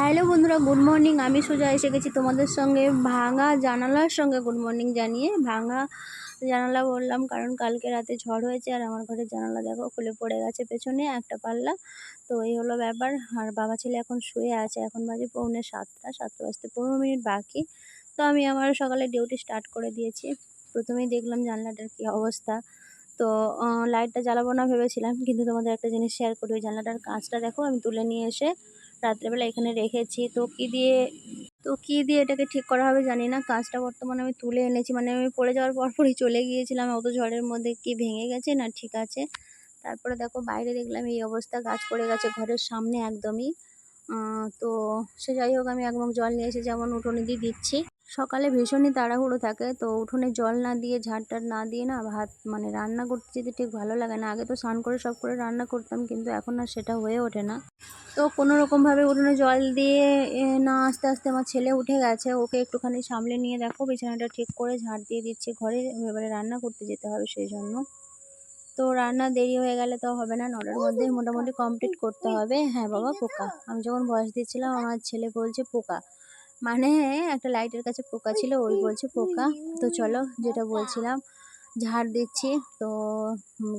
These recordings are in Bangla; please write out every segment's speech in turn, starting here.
হ্যালো বন্ধুরা, গুড মর্নিং। আমি সোজা এসে গেছি তোমাদের সঙ্গে ভাঙা জানালার সঙ্গে। গুড মর্নিং জানিয়ে ভাঙা জানালা বললাম, কারণ কালকে রাতে ঝড় হয়েছে আর আমার ঘরের জানালা দেখো খুলে পড়ে গেছে পেছনে একটা পাল্লা। তো এই হলো ব্যাপার। আর বাবা ছেলে এখন শুয়ে আছে। এখন বাজে পৌনে সাতটা সাতটা বাজতে পনেরো মিনিট বাকি। তো আমি আমার সকালে ডিউটি স্টার্ট করে দিয়েছি। প্রথমেই দেখলাম জানলাটার কী অবস্থা। তো লাইটটা জ্বালাবো না ভেবেছিলাম, কিন্তু তোমাদের একটা জিনিস শেয়ার করি। ওই জানলাটার কাঁচটা দেখো, আমি তুলে নিয়ে এসে রাত্রেবেলা এখানে রেখেছি। তো কি দিয়ে, তো কী দিয়ে এটাকে ঠিক করা হবে জানি না। কাজটা বর্তমানে আমি তুলে এনেছি। মানে আমি পড়ে যাওয়ার পরপরই চলে গিয়েছিলাম। অত ঝড়ের মধ্যে কি ভেঙে গেছে না ঠিক আছে। তারপরে দেখো বাইরে দেখলাম এই অবস্থা। গাছ পড়ে গেছে ঘরের সামনে একদমই। তো সে যাই হোক আমি একমগ জল নিয়ে এসে যেমন উঠোনে দিয়ে দিচ্ছি। সকালে ভীষণই তাড়াহুড়ো থাকে, তো উঠোনে জল না দিয়ে ঝাড় টাড় না দিয়ে না ভাত মানে রান্না করতে যেতে ঠিক ভালো লাগে না। আগে তো স্নান করে সব করে রান্না করতাম, কিন্তু এখন আর সেটা হয়ে ওঠে না। তো কোনো রকমভাবে উঠোনে জল দিয়ে না আস্তে আস্তে আমার ছেলে উঠে গেছে, ওকে একটুখানি সামলে নিয়ে দেখো, বিছানাটা ঠিক করে ঝাড় দিয়ে দিচ্ছি, ঘরে এবারে রান্না করতে যেতে হবে সেই জন্য তো রান্না দেরি হয়ে গেলে তো হবে না, নটার মধ্যে মোটামুটি কমপ্লিট করতে হবে। হ্যাঁ বাবা, পোকা। আমি যখন বয়স দিচ্ছিলাম, আমার ছেলে বলছে পোকা। মানে একটা লাইটের কাছে পোকা ছিল, ওই বলছে পোকা। তো চলো যেটা বলছিলাম, ঝাড় দিচ্ছি। তো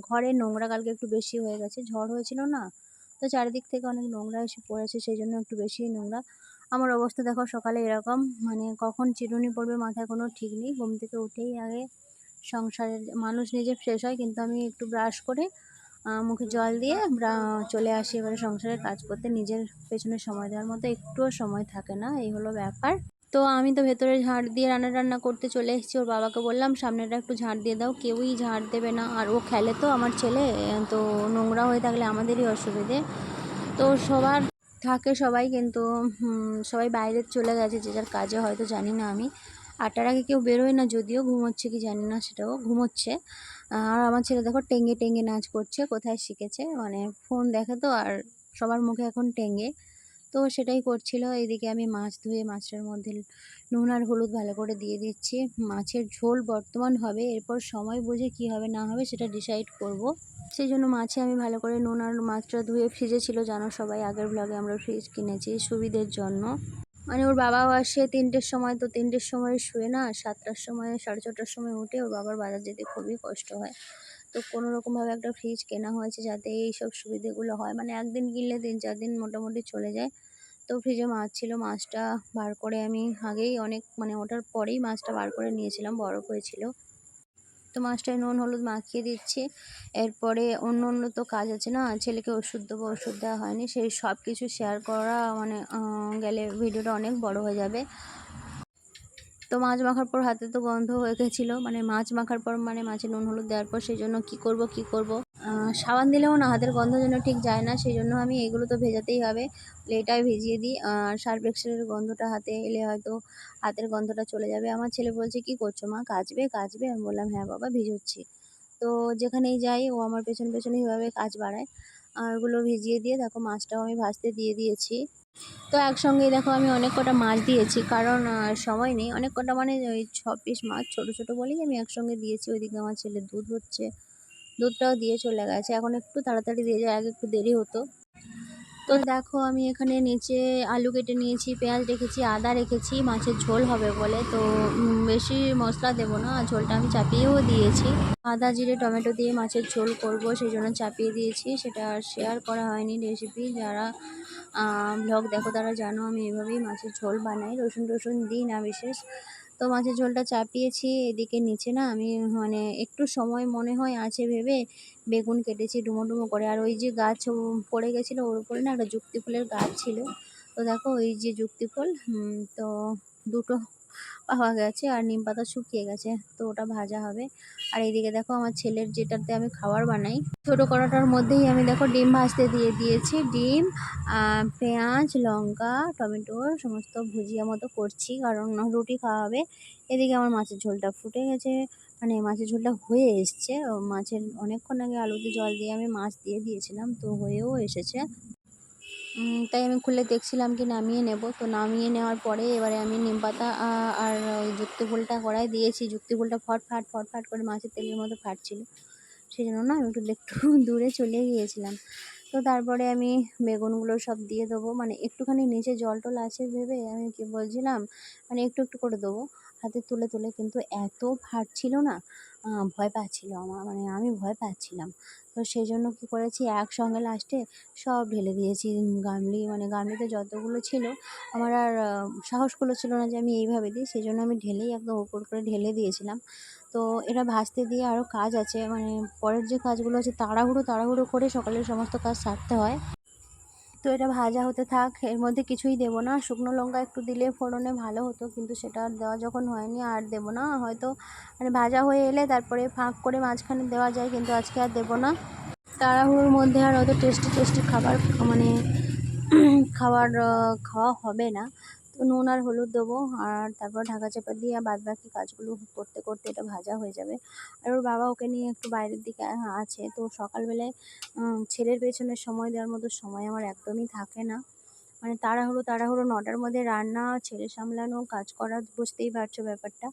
ঘরে নোংরা কালকে একটু বেশি হয়ে গেছে, ঝড় হয়েছিল না। তো চারিদিক থেকে অনেক নোংরা এসে পড়েছে, সেই জন্য একটু বেশি নোংরা। আমার অবস্থা দেখো সকালে এরকম মানে কখন চিরুনি পড়বে মাথায় কোনো ঠিক নেই। ঘুম থেকে উঠেই আগে সংসারের, মানুষ নিজে ফ্রেশ হয়, কিন্তু আমি একটু ব্রাশ করে মুখে জল দিয়ে ব্রা- চলে আসি এবারে সংসারের কাজ করতে। নিজের পেছনে সময় দেওয়ার মতো একটুও সময় থাকে না, এই হলো ব্যাপার। তো আমি তো ভেতরে ঝাড় দিয়ে রান্না টান্না করতে চলে এসেছি, ওর বাবাকে বললাম সামনেটা একটু ঝাড় দিয়ে দাও, কেউই ঝাড় দেবে না। আর ও খেলে তো আমার ছেলে, তো নোংরা হয়ে থাকলে আমাদেরই অসুবিধে। তো সবার থাকে সবাই, কিন্তু সবাই বাইরে চলে গেছে, যে যার কাজে, হয়তো জানি না আমি। আটটার আগে কেউ বেরোয় না, যদিও ঘুমোচ্ছে কি জানি না, সেটাও ঘুমোচ্ছে। আর আমার ছেলে দেখো টেঙ্গে টেঙ্গে নাচ করছে, কোথায় শিখেছে? মানে ফোন দেখে তো, আর সবার মুখে এখন টেঙ্গে। তো সেটাই করছিল, এদিকে আমি মাছ ধুয়ে, মাছের মধ্যে নুন আর হলুদ ভালো করে দিয়ে দিচ্ছি। মাছের ঝোল বর্তমান হবে, এরপর সময় বুঝে কি হবে না হবে সেটা ডিসাইড করব। সেই জন্য মাছে আমি ভালো করে নুন আর মাছটা ধুয়ে ফ্রিজে ছিল, জানো সবাই, আগের ব্লগে আমরা ফ্রিজ কিনেছি সুবিধের জন্য। মানে ওর বাবাও আসে তিনটের সময়, তো তিনটের সময় শুয়ে না, সাতটার সময়, সাড়ে ছটার সময় উঠে ওর বাবার বাজার যেতে খুবই কষ্ট হয়। তো কোনো রকমভাবে একটা ফ্রিজ কেনা হয়েছে যাতে এই সব সুবিধেগুলো হয়। মানে একদিন কিনলে তিন চার দিন মোটামুটি চলে যায়। তো ফ্রিজে মাছ ছিল, মাছটা বার করে আমি আগেই অনেক মানে ওঠার পরেই মাছটা বার করে নিয়েছিলাম, বরফ হয়েছিল। তো মাছটায় নুন, হলুদ মাখিয়ে দিচ্ছি। এরপরে অন্য অন্য তো কাজ আছে না, ছেলেকে ওষুধ দেবো, ওষুধ দেওয়া হয়নি। সেই সব কিছু শেয়ার করা মানে গেলে ভিডিওটা অনেক বড় হয়ে যাবে। তো মাছ মাখার পর হাতে তো গন্ধ হয়ে গেছিল মানে মাছ মাখার পর মানে মাছে নুন, হলুদ দেওয়ার পর সেই জন্য কী করব, কী করব? সাবান দিলেও না, হাতের গন্ধ যেন ঠিক যায় না সেই জন্য আমি এগুলো তো ভেজাতেই হবে। এটাই ভিজিয়ে দিই, আর সার্ফ এক্সেলের গন্ধটা হাতে এলে হয়তো হাতের গন্ধটা চলে যাবে। আমার ছেলে বলছে, কি করছ মা? কাচবে কাচবে? আমি বললাম হ্যাঁ বাবা, ভিজোচ্ছি। তো যেখানেই যাই, ও আমার পেছন পেছনে এইভাবে কাজ বাড়ায়। আর ওগুলো ভিজিয়ে দিয়ে দেখো, মাছটাও আমি ভাজতে দিয়ে দিয়েছি। তো একসঙ্গেই দেখো, আমি অনেক কটা মাছ দিয়েছি, কারণ সময় নেই। অনেক কটা মানে ওই ছ পিস মাছ, ছোটো ছোটো বলেই আমি একসঙ্গে দিয়েছি। ওইদিকে আমার ছেলে দুধ হচ্ছে। দুধটাও দিয়ে চলে গেছে। এখন একটু তাড়াতাড়ি দিয়ে যায়, আগে একটু দেরি হতো। তো দেখো, আমি এখানে নিচে আলু কেটে নিয়েছি, পেঁয়াজ রেখেছি, আদা রেখেছি, মাছের ঝোল হবে বলে। তো বেশি মশলা দেবো না ঝোলটা আমি চাপিয়েও দিয়েছি। আদা, জিরে, টমেটো দিয়ে মাছের ঝোল করব সেই জন্য চাপিয়ে দিয়েছি। সেটা আর শেয়ার করা হয়নি রেসিপি যারা ব্লগ দেখো, তারা জানো আমি এভাবেই মাছের ঝোল বানাই। রসুন টসুন দিই না বিশেষ। তো মাছের ঝোলটা চাপিয়েছি, এদিকে নিচে না আমি মানে একটু সময় মনে হয় আছে ভেবে বেগুন কেটেছি ডুমো ডুমো করে। আর ওই যে গাছ পড়ে গেছিল ওর উপরে না একটা যুক্তি ফুলের গাছ ছিল। তো দেখো ওই যে যুক্তি ফুল তো দুটো পাওয়া গেছে আর নিম পাতা শুকিয়ে গেছে, তো ওটা ভাজা হবে। আর এইদিকে দেখো আমার ছেলের যেটাতে আমি খাবার বানাই, ছোটো কড়াটার মধ্যেই আমি দেখো ডিম ভাজতে দিয়ে দিয়েছি। ডিম পেঁয়াজ, লঙ্কা, টমেটো, সমস্ত ভুজিয়া মতো করছি, কারণ রুটি খাওয়া হবে। এদিকে আমার মাছের ঝোলটা ফুটে গেছে মানে মাছের ঝোলটা হয়ে এসছে। মাছের অনেকক্ষণ আগে আলুতে জল দিয়ে আমি মাছ দিয়ে দিয়েছিলাম, তো হয়েও এসেছে। তাই আমি খুলে দেখছিলাম কি নামিয়ে নেব। তো নামিয়ে নেওয়ার পরে এবারে আমি নিম পাতা আর ওই যুক্তি ফুলটা কড়াই দিয়েছি। যুক্তি ফুলটা ফট, ফাট ফট, ফাট করে মাছের তেলের মতো ফাটছিল। সেই জন্য না আমি একটু একটু দূরে চলে গিয়েছিলাম। তো তারপরে আমি বেগুনগুলো সব দিয়ে দেবো। মানে একটুখানি নিচে জল টল আছে ভেবে আমি কি বলছিলাম মানে একটু একটু করে দেবো। হাতে তুলে তুলে কিন্তু এত ফাটছিল না। ভয় পাচ্ছিল আমার মানে আমি ভয় পাচ্ছিলাম। তো সেই জন্য কী করেছি, একসঙ্গে লাস্টে সব ঢেলে দিয়েছি, গামলি মানে গামলিতে যতগুলো ছিল, আমার আর সাহস ছিল না যে আমি এইভাবে দিই সেই জন্য আমি ঢেলেই একদম উপর করে ঢেলে দিয়েছিলাম। তো এটা ভাজতে দিয়ে আরও কাজ আছে মানে পরের যে কাজগুলো আছে, তাড়াহুড়ো তাড়াহুড়ো করে সকালের সমস্ত কাজ সারতে হয়। তো এটা ভাজা হতে থাক, এর মধ্যে কিছুই দেবো না। শুকনো লঙ্কা একটু দিলে ফোড়নে ভালো হতো, কিন্তু সেটা আর দেওয়া যখন হয়নি আর দেবো না। হয়তো মানে ভাজা হয়ে এলে তারপরে ফাঁক করে মাঝখানে দেওয়া যায়, কিন্তু আজকে আর দেবো না। তাড়াহুড়োর মধ্যে আর হয়তো টেস্টি টেস্টি খাবার মানে খাবার খাওয়া হবে না। তো নুন আর হলুদ দেবো, আর তারপর ঢাকা চাপা দিয়ে বাদ বাকি কাজগুলো করতে করতে এটা ভাজা হয়ে যাবে। আর ওর বাবা ওকে নিয়ে একটু বাইরের দিকে আছে। তো সকালবেলায় ছেলের পেছনে সময় দেওয়ার মতো সময় আমার একদমই থাকে না। মানে তাড়াহুড়ো তাড়াহুড়ো নটার মধ্যে রান্না, ছেলে সামলানো, কাজ করা, বুঝতেই পারছ ব্যাপারটা।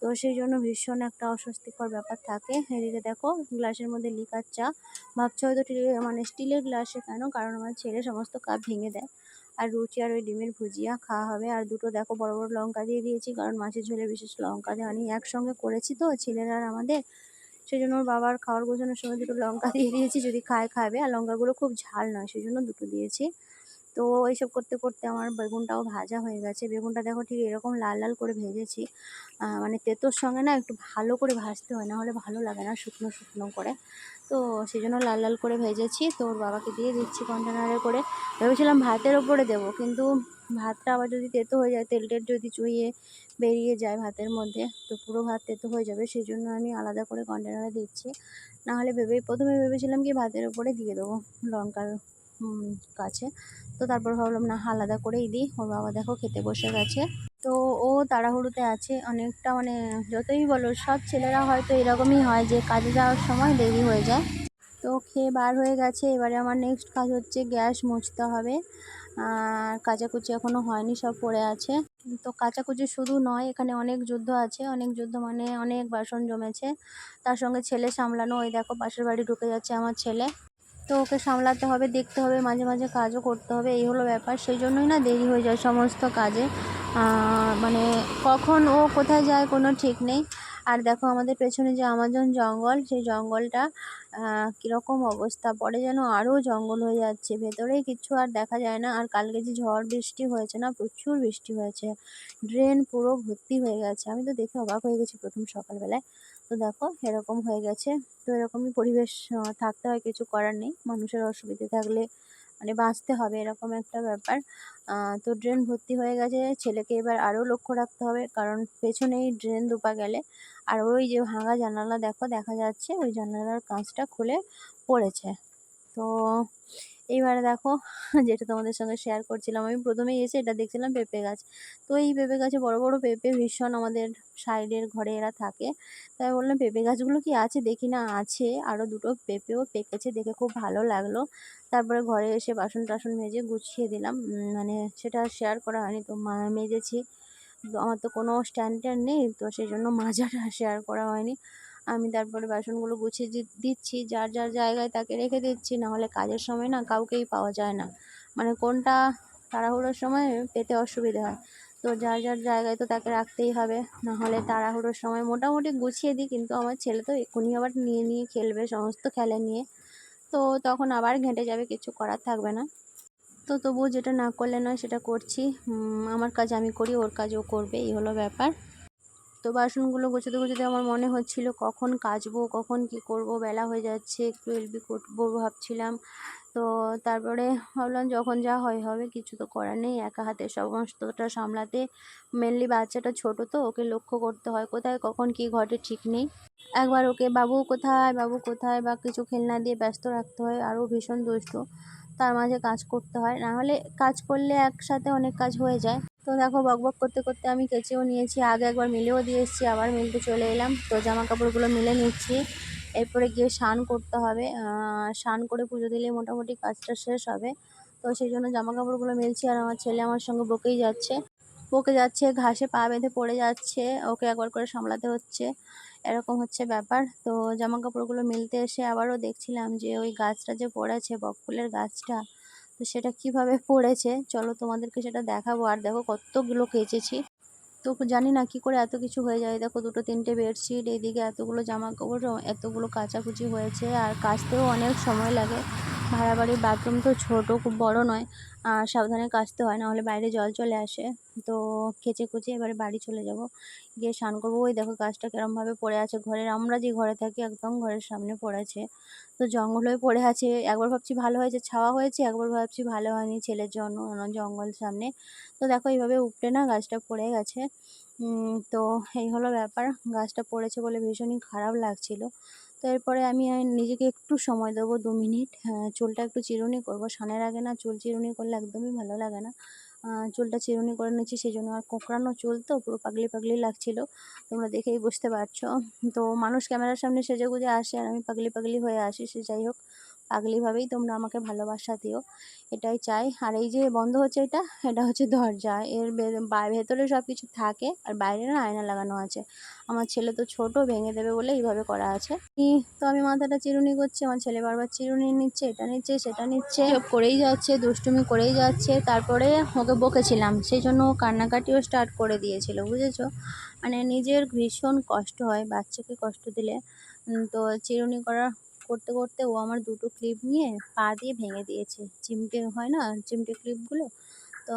তো সেই জন্য ভীষণ একটা অস্বস্তিকর ব্যাপার থাকে। এদিকে দেখো, গ্লাসের মধ্যে লিকার চা। ভাবছ হয়তো মানে স্টিলের গ্লাসে কেন? কারণ আমার ছেলে সমস্ত কাপ ভেঙে দেয়। আর রুটি আর ওই ডিমের ভুজিয়া খাওয়া হবে। আর দুটো দেখো বড় বড় লঙ্কা দিয়ে দিয়েছি, কারণ মাছের ঝোলে বিশেষ লঙ্কা দেওয়া আমি একসঙ্গে করেছি তো, ছেলেরা আর আমাদের। সেই জন্য ওর বাবার খাওয়ার গোছানোর সময় দুটো লঙ্কা দিয়ে দিয়েছি, যদি খায় খাবে। আর লঙ্কাগুলো খুব ঝাল নয় সেই জন্য দুটো দিয়েছি। তো এইসব করতে করতে আমার বেগুনটাও ভাজা হয়ে গেছে। বেগুনটা দেখো ঠিক এরকম লাল লাল করে ভেজেছি। মানে তেঁতোর সঙ্গে না একটু ভালো করে ভাজতে হয়, না হলে ভালো লাগে না শুকনো শুকনো করে। তো সেই জন্য লাল লাল করে ভেজেছি। তো ওর বাবাকে দিয়ে দিচ্ছি কন্টেনারে করে। ভেবেছিলাম ভাতের ওপরে দেবো, কিন্তু ভাতটা আবার যদি তেতো হয়ে যায় তেল টেল যদি চুইয়ে বেরিয়ে যায় ভাতের মধ্যে, তো পুরো ভাত তেতো হয়ে যাবে। সেই জন্য আমি আলাদা করে কন্টেনারে দিচ্ছি। নাহলে ভেবেই, প্রথমে ভেবেছিলাম কি ভাতের ওপরে দিয়ে দেবো লঙ্কার কাছে। তো তারপর ভাবলাম, না, আলাদা করেই দিই। ওর বাবা দেখো খেতে বসে গেছে। তো ও তাড়াহুড়োতে আছে। অনেকটা মানে যতই বলো, সব ছেলেরা হয়তো এরকমই হয় যে কাজে যাওয়ার সময় দেরি হয়ে যায়। তো খেয়ে বার হয়ে গেছে। এবারে আমার নেক্সট কাজ হচ্ছে গ্যাস মুছতে হবে। আর কাচাকুচি এখনও হয়নি, সব পড়ে আছে। তো কাচাকুচি শুধু নয়, এখানে অনেক যুদ্ধ আছে। অনেক যুদ্ধ মানে অনেক বাসন জমেছে। তার সঙ্গে ছেলে সামলানো, ওই দেখো পাশের বাড়ি ঢুকে যাচ্ছে আমার ছেলে। তো ওকে সামলাতে হবে, দেখতে হবে, মাঝে মাঝে কাজও করতে হবে, এই হলো ব্যাপার। সেই জন্যই না দেরি হয়ে যায় সমস্ত কাজে। মানে কখন ও কোথায় যায় কোনো ঠিক নেই। আর দেখো আমাদের পেছনে যে আমাজন জঙ্গল, সেই জঙ্গলটা কীরকম অবস্থা। পরে যেন আরও জঙ্গল হয়ে যাচ্ছে, ভেতরেই কিছু আর দেখা যায় না। আর কালকে যে ঝড় বৃষ্টি হয়েছে না, প্রচুর বৃষ্টি হয়েছে। ড্রেন পুরো ভর্তি হয়ে গেছে। আমি তো দেখে অবাক হয়ে গেছি প্রথম সকালবেলায়। তো দেখো, এরকম হয়ে গেছে। তো এরকমই পরিবেশ থাকতে হয়, কিছু করার নেই। মানুষের অসুবিধে থাকলে মানে বাঁচতে হবে, এরকম একটা ব্যাপার। তো ড্রেন ভর্তি হয়ে গেছে। ছেলেকে এবার আরও লক্ষ্য রাখতে হবে, কারণ পেছনেই ড্রেন দুপা গেলে। আর ওই যে ভাঙা জানালা, দেখো, দেখা যাচ্ছে ওই জানালার কাঁচটা খুলে পড়েছে। তো এইবারে দেখো, যেটা তোমাদের সঙ্গে শেয়ার করছিলাম, আমি প্রথমেই এসে এটা দেখছিলাম পেঁপে গাছ। তো এই পেঁপে গাছে বড় বড় পেঁপে ভীষণ আমাদের সাইডের ঘরে এরা থাকে। তাই বললাম, পেঁপে গাছগুলো কি আছে? দেখি না, আছে। আরও দুটো পেঁপেও পেকেছে, দেখে খুব ভালো লাগল। তারপরে ঘরে এসে বাসন টাসন মেজে গুছিয়ে দিলাম। মানে সেটা শেয়ার করা হয়নি। তো মেজেছি। আমার তো কোনো স্ট্যান্ড ট্যান্ড নেই, তো সেই জন্য মাজাটা শেয়ার করা হয়নি। আমি তারপরে বাসনগুলো গুছিয়ে দিচ্ছি। যার যার জায়গায় তাকে রেখে দিচ্ছি, নাহলে কাজের সময় না কাউকেই পাওয়া যায় না। মানে কোনটা তাড়াহুড়োর সময় পেতে অসুবিধে হয়। তো যার যার জায়গায় তো তাকে রাখতেই হবে, নাহলে তাড়াহুড়োর সময় মোটামুটি গুছিয়ে দিই, কিন্তু আমার ছেলে তো এক্ষুনি আবার নিয়ে নিয়ে খেলবে সমস্ত খেলে নিয়ে। তো তখন আবার ঘেঁটে যাবে, কিছু করার থাকবে না। তো তবুও যেটা না করলে নয় সেটা করছি। আমার কাজ আমি করি, ওর কাজ ও করবে, এই হলো ব্যাপার। তো বাসনগুলো গোছাতে গোছাতে আমার মনে হচ্ছিল, কখন কাচবো, কখন কি করব, বেলা হয়ে যাচ্ছে, একটু এলবি করব ভাবছিলাম। তো তারপরে ভাবলাম যখন যা হয় হবে, কিছু তো করার নেই। একা হাতে সমস্তটা সামলাতে মেনলি বাচ্চাটা ছোট তো, ওকে লক্ষ্য করতে হয় কোথায়, কখন কি ঘটে ঠিক নেই। একবার ওকে, বাবু কোথায় বাবু কোথায়? বা কিছু খেলনা দিয়ে ব্যস্ত রাখতে হয়, আরও ভীষণ দুষ্ট। তার মাঝে কাজ করতে হয় নাহলে কাজ করলে একসাথে অনেক কাজ হয়ে যায়। তো দেখো বকবক করতে করতে আমি কেচেও নিয়েছি, আগে একবার মিলেও দিয়ে এসেছি, আবার মিলতে চলে এলাম। তো জামা কাপড়গুলো মিলে নিচ্ছি। এরপরে গিয়ে স্নান করতে হবে। স্নান করে পুজো দিলে মোটামুটি কাজটা শেষ হবে। তো সেই জন্য জামা কাপড়গুলো মিলছি আর আমার ছেলে আমার সঙ্গে বকেই যাচ্ছে। বকে যাচ্ছে, ঘাসে পা বেঁধে পড়ে যাচ্ছে, ওকে একবার করে সামলাতে হচ্ছে। এরকম হচ্ছে ব্যাপার। তো জামা কাপড়গুলো মিলতে এসে আবারও দেখছিলাম যে ওই গাছটা যে পড়েছে বকফুলের গাছটা তো সেটা কীভাবে পড়েছে? চলো তোমাদেরকে সেটা দেখাবো। আর দেখো কতগুলো কেচেছি। তো জানি না কি করে এত কিছু হয়ে যায়। দেখো দুটো, তিনটে বেডশিট এইদিকে এতগুলো জামা কাপড় এতগুলো কাচাকুচি হয়েছে। আর কাচতেও অনেক সময় লাগে। ভাড়া বাড়ির বাথরুম তো ছোটো, খুব বড় নয়। আর সাবধানে কাচতে হয় না হলে বাইরে জল চলে আসে। তো খেচে কুচে এবারে বাড়ি চলে যাব। গিয়ে স্নান করব। ওই দেখো গাছটা কেরমভাবে পড়ে আছে ঘরের। আমরা যে ঘরে থাকি, একদম ঘরের সামনে পড়েছে তো জঙ্গল হয়ে পড়ে আছে। একবার ভাবছি ভালো হয়েছে, ছাওয়া হয়েছে। একবার ভাবছি ভালো হয়নি, ছেলের জন্য জঙ্গল সামনে। তো দেখো এইভাবে উপড়ে না গাছটা পড়ে গেছে। তো এই হলো ব্যাপার। গাছটা পড়েছে বলে ভীষণই খারাপ লাগছিল। তো এরপরে আমি নিজেকে একটু সময় দেবো দু মিনিট। হ্যাঁ, চুলটা একটু চিরুনি করব। সানের আগে না চুল চিরুনি করলে একদমই ভালো লাগে না। চুলটা চিরুনি করে নিচ্ছি সেই জন্য আর কোঁকড়ানো চুল তো পুরো পাগলি পাগলি লাগছিল। তোমরা দেখেই বুঝতে পারছ। তো মানুষ ক্যামেরার সামনে সেজে গুজে আসে আর আমি পাগলি পাগলি হয়ে আসি সে যাই হোক। পাগলিভাবেই তোমরা আমাকে ভালোবাসা দিও, এটাই চাই। আর এই যে বন্ধ হচ্ছে এটা এটা হচ্ছে দরজা। এর ভেতরে সব কিছু থাকে, আর বাইরে না আয়না লাগানো আছে। আমার ছেলে তো ছোট, ভেঙে দেবে বলে এইভাবে করা আছে। তো আমি মাথাটা চিরুনি করছি, আমার ছেলে বারবার চিরুনি নিচ্ছে, এটা নিচ্ছে, সেটা নিচ্ছে। করেই যাচ্ছে, দুষ্টুমি করেই যাচ্ছে। তারপরে ওকে বকেছিলাম, সেই জন্য ও কান্নাকাটিও স্টার্ট করে দিয়েছিল, বুঝেছ? মানে নিজের ভীষণ কষ্ট হয়, বাচ্চাকে কষ্ট দিলে। তো চিরুনি করা করতে করতে ও আমার দুটো ক্লিপ নিয়ে পা দিয়ে ভেঙে দিয়েছে। চিমটে হয় না? চিমটে ক্লিপগুলো তো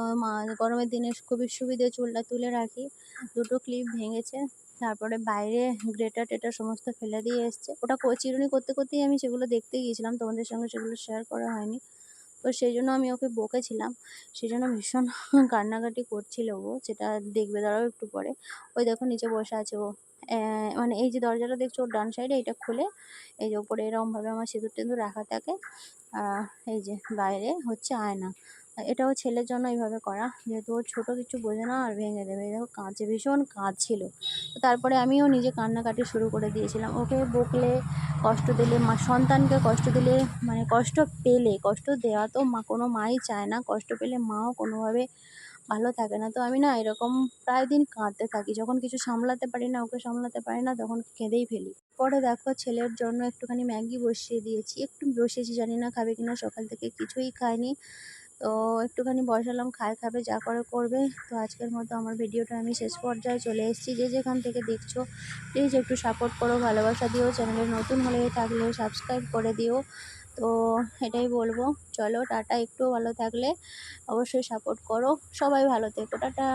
গরমের দিনে খুবই সুবিধে চুলটা তুলে রাখি। দুটো ক্লিপ ভেঙেছে। তারপরে বাইরে গ্রেটার টেটার সমস্ত ফেলে দিয়ে এসছে। ওটা চিরুনি করতে করতেই আমি সেগুলো দেখতে গিয়েছিলাম। তোমাদের সঙ্গে সেগুলো শেয়ার করা হয়নি। তো সেই জন্য আমি ওকে বকেছিলাম। সেই জন্য ভীষণ কান্নাকাটি করছিল ও। যেটা দেখবে দাঁড়াও একটু পরে। ওই দেখো নিচে বসে আছে ও। মানে এই যে দরজাটা দেখছ ওর ডান সাইডে এটা খুলে এই যে ওপরে এরকমভাবে আমার সিঁদুর টিঁদুর রাখা থাকে। এই যে বাইরে হচ্ছে আয়না। এটাও ছেলের জন্য এইভাবে করা। যেহেতু ও ছোটো কিছু বোঝে না, আর ভেঙে দেবে। দেখো কাঁচে, ভীষণ কাঁচ ছিল তো তারপরে আমিও নিজে কান্নাকাটি শুরু করে দিয়েছিলাম। ওকে বকলে কষ্ট দিলে, মা, সন্তানকে কষ্ট দিলে মানে কষ্ট পেলে, কষ্ট দেওয়া তো মা, কোনো মাই চায় না। কষ্ট পেলে মাও কোনোভাবে ভালো থাকে না। তো আমি না এরকম প্রায় দিন কাঁদতে থাকি। যখন কিছু সামলাতে পারি না, ওকে সামলাতে পারি না, তখন কেঁদেই ফেলি। পরে দেখো ছেলের জন্য একটুখানি ম্যাগি বসিয়ে দিয়েছি। একটু বসিয়েছি, জানি না খাবে কিনা, সকাল থেকে কিছুই খায়নি তো একটুখানি বসালাম, খায় খাবে, যা করে করবে। তো আজকের মতো আমার ভিডিওটা আমি শেষ পর্যায়ে চলে এসেছি। যে যেখান থেকে দেখছ প্লিজ একটু সাপোর্ট করো, ভালোবাসা দিও। চ্যানেলে নতুন হলে থাকলে সাবস্ক্রাইব করে দিও। তো এটাই বলব। চলো টাটা একটু ভালো থাকলে অবশ্যই সাপোর্ট করো। সবাই ভালো থেকো, টাটা।